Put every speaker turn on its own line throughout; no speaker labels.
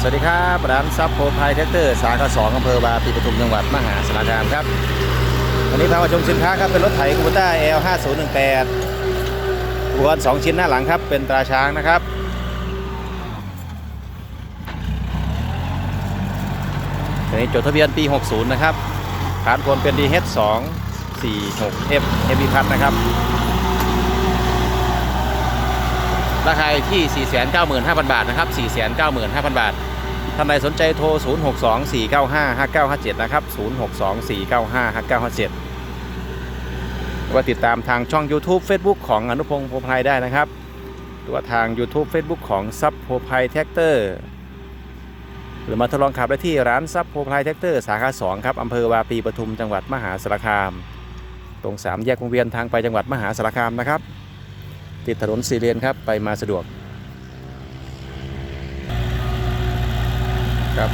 สวัสดีครับร้านซับโพพายแท็กเตอร์สาขาสองอำเภอบาปีปทุมจังหวัดมหาสารคามครับ วันนี้พามาชมสินค้าครับเป็นรถไถคูบูต้า L 5 0 1 8อุปกรณ์2ชิ้นหน้าหลังครับ เป็นตราช้างนะครับ ตัวนี้จดทะเบียนปี 60 นะครับฐานคนเป็น DH 2 4 6 F F พัทนะครับ ราคาที่ 495,000 บาทนะครับ 495,000 บาท ท่านใดสนใจโทร 0624955957 นะครับ 0624955957 ว่าติดตามทางช่อง YouTube Facebook ของอนุพงศ์โพไพรได้นะครับหรือว่าทาง YouTube Facebook ของซับโพไพรแท็กเตอร์หรือมาทดลองขับได้ที่ร้านซับโพไพรแท็กเตอร์สาขา 2 ครับ อำเภอวาปีปทุมจังหวัดมหาสารคาม ตรง 3 แยกวงเวียนทางไปจังหวัดมหาสารคามนะครับ ติดถนนสี่เลนครับ ไปมาสะดวกครับ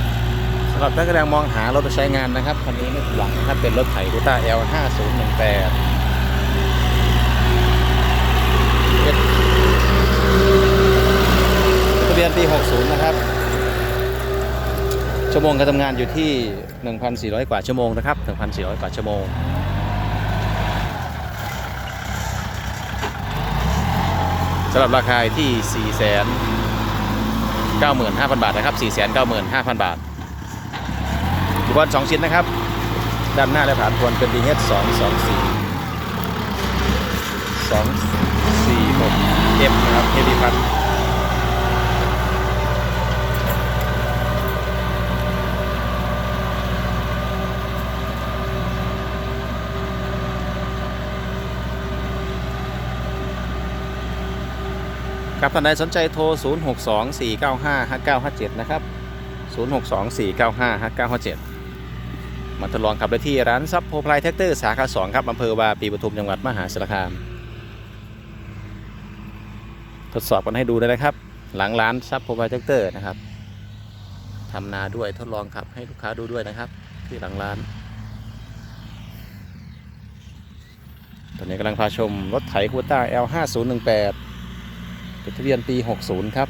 สำหรับท่านกำลังมองหารถไปใช้งานนะครับคันนี้ไม่ผิดหวังนะครับเป็นรถไถคูต้า L 5 0 1 8ทะเบียนปี 60 นะครับ ชั่วโมงการทำงานอยู่ที่ 1,400 กว่าชั่วโมงนะครับ 1,400 กว่าชั่วโมง สำหรับราคาที่ 4 9 5 0 0 0 บาทนะครับ 4 9 5 0 0 0 บาทอุปกรณ์2ชิ้นนะครับ ด้านหน้าและฐานควรเป็น DH 2 2 4 2 4 6 F นะครับ เฮดิพัด ครับท่านใดสนใจโทร 0 6 2 4 9 5 5 9 5 7 นะครับ 0 6 2 4 9 5 5 9 5 7 มาทดลองขับได้ที่ร้านซับโพพลายแท็กเตอร์สาขา2ครับอำเภอวาปีปทุมจังหวัดมหาสารคาม ทดสอบกันให้ดูเลยนะครับ หลังร้านซับโพพลายแท็กเตอร์นะครับทำนาด้วยทดลองขับให้ลูกค้าดูด้วยนะครับ ที่หลังร้านตอนนี้กำลังพาชมรถไถคูต้า L 5 0 1 8 จดทะเบียนปี 60 ครับ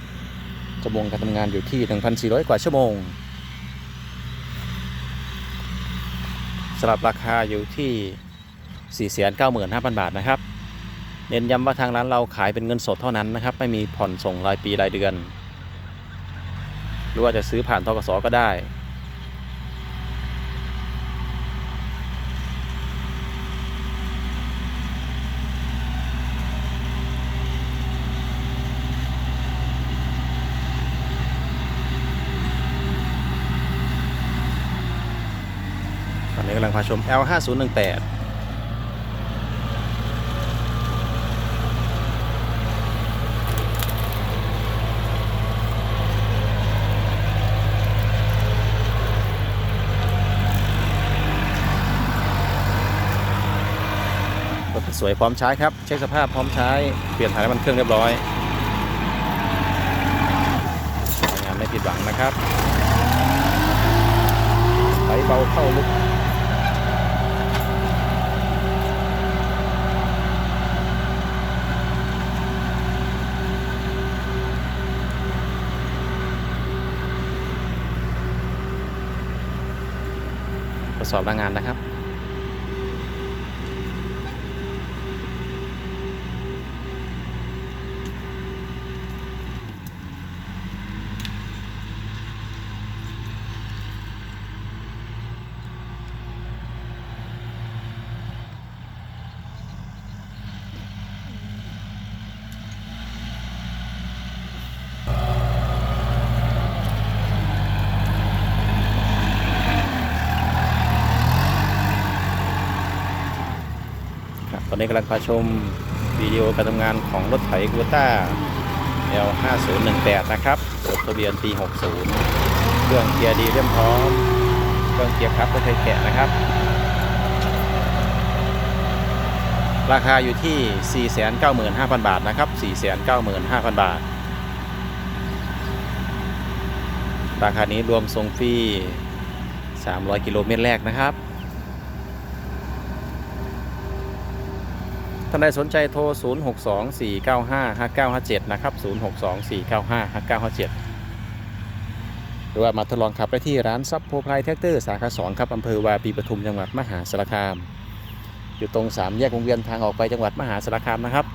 ชั่วโมงการทำงานอยู่ที่ 1,400 กว่าชั่วโมงสำหรับราคาอยู่ที่ 495,000 บาทนะครับ เน้นย้ำว่าทางร้านเราขายเป็นเงินสดเท่านั้นนะครับ ไม่มีผ่อนส่งรายปีรายเดือน หรือว่าจะซื้อผ่านทกสก็ได้ นนี้กำลังพาชม L 5 0 1 8รถสวยพร้อมใช้ครับ เช็คสภาพพร้อมใช้ เปลี่ยนถ่ายน้ำมันเครื่องเรียบร้อยงานไม่ผิดหวังนะครับไหลเบาเข้าลึก สอบหน้างานนะครับ อนนี้กำลังพาชมวิดีโอการทำงานของรถไถกูต้า L 5 0 1 8 นะครับจดทะเบียนปี 60 เครื่องเกียร์ดีเรียบพร้อม เครื่องเกียร์ครับไม่เคยแกะนะครับ ราคาอยู่ที่ 495,000 บาทนะครับ 495,000 บาท ราคานี้รวมส่งฟรี 300 กิโลเมตรแรกนะครับ ท่านใดสนใจโทร 062-495-5957 นะครับ 062-495-5957รือว่ามาทดลองขับได้ที่ร้านซับโพไพรแท็กเตอร์สาขา2ครับอำเภอวาปีปทุมจังหวัดมหาสารคาม อยู่ตรงสามแยกวงเวียนทางออกไปจังหวัดมหาสารคามนะครับ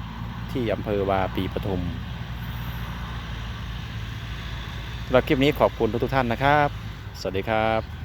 ที่อำเภอวาปีปทุมสำหรับคลิปนี้ขอบคุณทุกท่านนะครับ สวัสดีครับ